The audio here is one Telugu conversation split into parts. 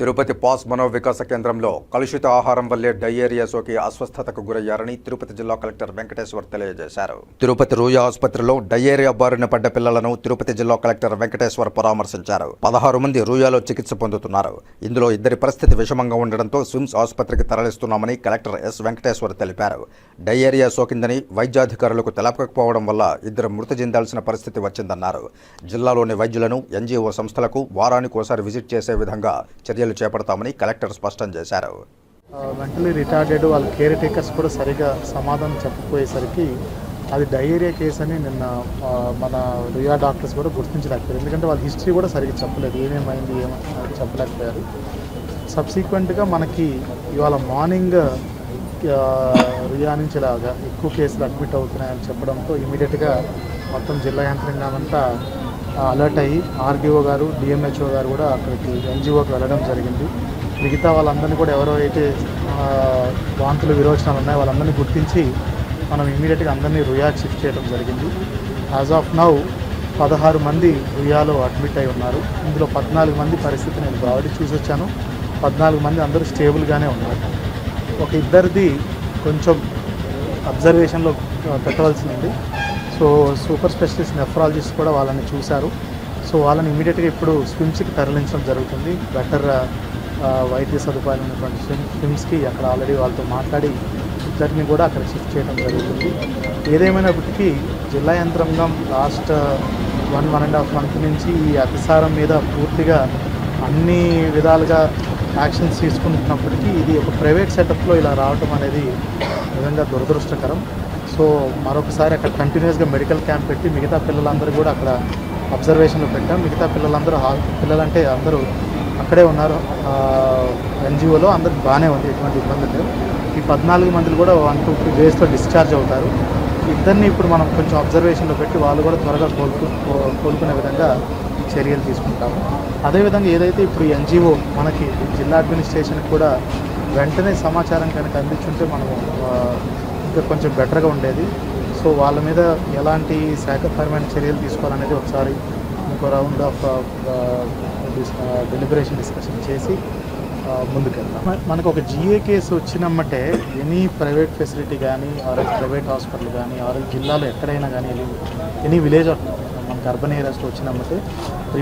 తిరుపతి పాస్ మనోవికాస కేంద్రంలో కలుషిత ఆహారం వల్లే డయేరియా సోకి అస్వస్థతకు గురయ్యారని తిరుపతి జిల్లా కలెక్టర్ వెంకటేశ్వర్ తెలియజేశారు. తిరుపతి రూయా ఆసుపత్రిలో డయేరియా బారిన పడ్డ పిల్లలను తిరుపతి జిల్లా కలెక్టర్ వెంకటేశ్వర్ పరామర్శించారు. పదహారు మంది రూయాలో చికిత్స పొందుతున్నారు. ఇందులో ఇద్దరి పరిస్థితి విషమంగా ఉండడంతో స్విమ్స్ ఆసుపత్రికి తరలిస్తున్నామని కలెక్టర్ ఎస్ వెంకటేశ్వర్ తెలిపారు. డయేరియా సోకిందని వైద్యాధికారులకు తెలపకపోవడం వల్ల ఇద్దరు మృతి చెందాల్సిన పరిస్థితి వచ్చిందన్నారు. జిల్లాలోని వైద్యులను ఎన్జీఓ సంస్థలకు వారానికి ఒకసారి విజిట్ చేసే విధంగా చర్యలు చేపడతామని కలెక్టర్ స్పష్టం చేశారు. వెంటనే రిటార్డెడ్ వాళ్ళ కేర్ టేకర్స్ కూడా సరిగా సమాధానం చెప్పకపోయేసరికి అది డయేరియా కేసు అని నిన్న మన రియా డాక్టర్స్ కూడా గుర్తించలేకపోయారు. ఎందుకంటే వాళ్ళ హిస్టరీ కూడా సరిగ్గా చెప్పలేదు. ఏమేమైంది ఏమని చెప్పలేకపోయారు. సబ్సీక్వెంట్గా మనకి ఇవాళ మార్నింగ్ రియా నుంచి ఇలాగా ఎక్కువ కేసులు అడ్మిట్ అవుతున్నాయని చెప్పడంతో ఇమీడియట్గా మొత్తం జిల్లా యంత్రాంగం అంతా అలర్ట్ అయ్యి ఆర్డీఓ గారు డిఎంహెచ్ఓ గారు కూడా అక్కడికి ఎన్జిఓకి వెళ్ళడం జరిగింది. మిగతా వాళ్ళందరినీ కూడా ఎవరైతే అయితే వాంతులు విరోచనాలు ఉన్నాయో వాళ్ళందరినీ గుర్తించి మనం ఇమీడియట్గా అందరినీ రుయాకి షిఫ్ట్ చేయడం జరిగింది. యాజ్ ఆఫ్ నౌ పదహారు మంది రుయాలో అడ్మిట్ అయి ఉన్నారు. ఇందులో పద్నాలుగు మంది పరిస్థితి నేను బాడీ చూసి వచ్చాను పద్నాలుగు మంది అందరూ స్టేబుల్గానే ఉన్నారు. ఒక ఇద్దరిది కొంచెం అబ్జర్వేషన్లో పెట్టవలసింది సో సూపర్ స్పెషలిస్ట్ నెఫ్రాలజిస్ట్ కూడా వాళ్ళని చూశారు. సో వాళ్ళని ఇమీడియట్గా ఇప్పుడు స్విమ్స్కి తరలించడం జరుగుతుంది. బెటర్ వైద్య సదుపాయాలు ఉన్నటువంటి స్విమ్ స్విమ్స్కి అక్కడ ఆల్రెడీ వాళ్ళతో మాట్లాడి ఇద్దరిని కూడా అక్కడ షిఫ్ట్ చేయడం జరుగుతుంది. ఏదేమైనప్పటికీ జిల్లా యంత్రాంగం last one one and half month నుంచి ఈ అతిసారం మీద పూర్తిగా అన్ని విధాలుగా యాక్షన్స్ తీసుకుంటున్నప్పటికీ ఇది ఒక ప్రైవేట్ సెటప్లో ఇలా రావటం అనేది నిజంగా దురదృష్టకరం. సో మరొకసారి అక్కడ కంటిన్యూస్గా మెడికల్ క్యాంప్ పెట్టి మిగతా పిల్లలందరూ కూడా అక్కడ అబ్జర్వేషన్లో పెట్టాం. మిగతా పిల్లలందరూ పిల్లలంటే అందరూ అక్కడే ఉన్నారు. ఎన్జిఓలో అందరికి బాగానే ఉంది ఎటువంటి ఇబ్బంది లేదు ఈ పద్నాలుగు మందిలు కూడా వన్ టూ త్రీ డేస్లో డిశ్చార్జ్ అవుతారు. ఇద్దరిని ఇప్పుడు మనం కొంచెం అబ్జర్వేషన్లో పెట్టి వాళ్ళు కూడా త్వరగా కోలుకు కో- కోలుకునే విధంగా చర్యలు తీసుకుంటాము. అదేవిధంగా ఏదైతే ఇప్పుడు ఎన్జిఓ మనకి జిల్లా అడ్మినిస్ట్రేషన్కి కూడా వెంటనే సమాచారం కనుక అందించుంటే మనము ఇంకా కొంచెం బెటర్గా ఉండేది. సో వాళ్ళ మీద ఎలాంటి శాఖపరమైన చర్యలు తీసుకోవాలనేది ఒకసారి ఇంకో రౌండ్ ఆఫ్ డెలిబరేషన్ డిస్కషన్ చేసి ముందుకెళ్తాం మనకు ఒక జిఏ కేసు వచ్చినమ్మటే ఎనీ ప్రైవేట్ ఫెసిలిటీ కానీ ఆర్ ప్రైవేట్ హాస్పిటల్ కానీ ఆర్ జిల్లాలో ఎక్కడైనా కానీ ఎనీ విలేజ్ మనకు అర్బన్ ఏరియాస్లో వచ్చినమ్మటే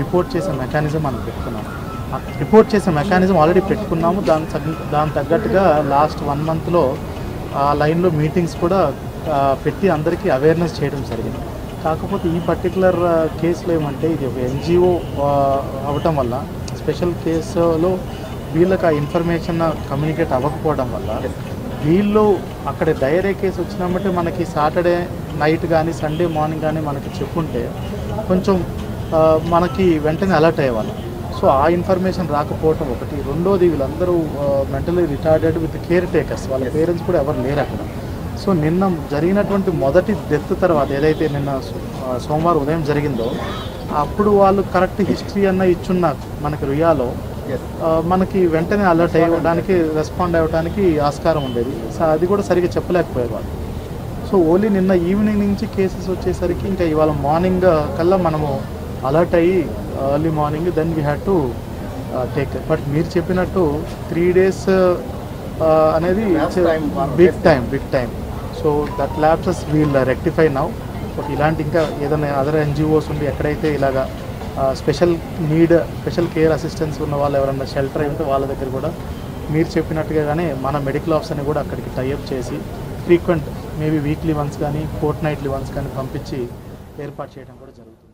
రిపోర్ట్ చేసే మెకానిజం మనం పెట్టుకున్నాం. రిపోర్ట్ చేసే మెకానిజం ఆల్రెడీ పెట్టుకున్నాము. దాని తగ్గ- దాని తగ్గట్టుగా లాస్ట్ వన్ మంత్లో ఆ లైన్లో మీటింగ్స్ కూడా పెట్టి అందరికీ అవేర్నెస్ చేయడం జరిగింది. కాకపోతే ఈ పర్టికులర్ కేసులో ఏమంటే ఇది ఒక ఎన్జిఓ అవ్వటం వల్ల స్పెషల్ కేసులో వీళ్ళకి ఆ ఇన్ఫర్మేషన్ కమ్యూనికేట్ అవ్వకపోవడం వల్ల వీళ్ళు అక్కడ డైరే కేసు వచ్చినామంటే మనకి సాటర్డే నైట్ కానీ సండే మార్నింగ్ కానీ మనకి చెప్పుంటే కొంచెం మనకి వెంటనే అలర్ట్ అయ్యేవాళ్ళం. సో ఆ ఇన్ఫర్మేషన్ రాకపోవటం ఒకటి. రెండోది వీళ్ళందరూ mentally retarded with care takers వాళ్ళ పేరెంట్స్ కూడా ఎవరు లేరు అక్కడ. సో నిన్న జరిగినటువంటి మొదటి డెత్ తర్వాత ఏదైతే నిన్న సోమవారం ఉదయం జరిగిందో అప్పుడు వాళ్ళు కరెక్ట్ హిస్టరీ అన్న ఇచ్చున్న మనకి రుయాలో మనకి వెంటనే అలర్ట్ అయ్యడానికి రెస్పాండ్ అవ్వడానికి ఆస్కారం ఉండేది. సో అది కూడా సరిగ్గా చెప్పలేకపోయారు వాళ్ళు. సో ఓన్లీ నిన్న ఈవినింగ్ నుంచి కేసెస్ వచ్చేసరికి ఇంకా ఇవాళ మార్నింగ్ కల్లా మనము అలర్ట్ అయ్యి early morning then we had to take but మీరు చెప్పినట్టు త్రీ డేస్ అనేది big time big time so that lapses we'll rectify now but ఇలాంటి ఇంకా ఏదైనా అదర్ ఎన్జిఓస్ ఉండి ఎక్కడైతే ఇలాగా special need special care assistance ఉన్న వాళ్ళు ఎవరైనా షెల్టర్ అయి ఉంటే వాళ్ళ దగ్గర కూడా మీరు చెప్పినట్టుగానే మన మెడికల్ ఆఫీసర్ని కూడా అక్కడికి టైఅప్ చేసి ఫ్రీక్వెంట్ మేబీ వీక్లీ వన్స్ కానీ ఫోర్ట్ నైట్లీ వన్స్ కానీ పంపించి ఏర్పాటు చేయడం కూడా జరుగుతుంది.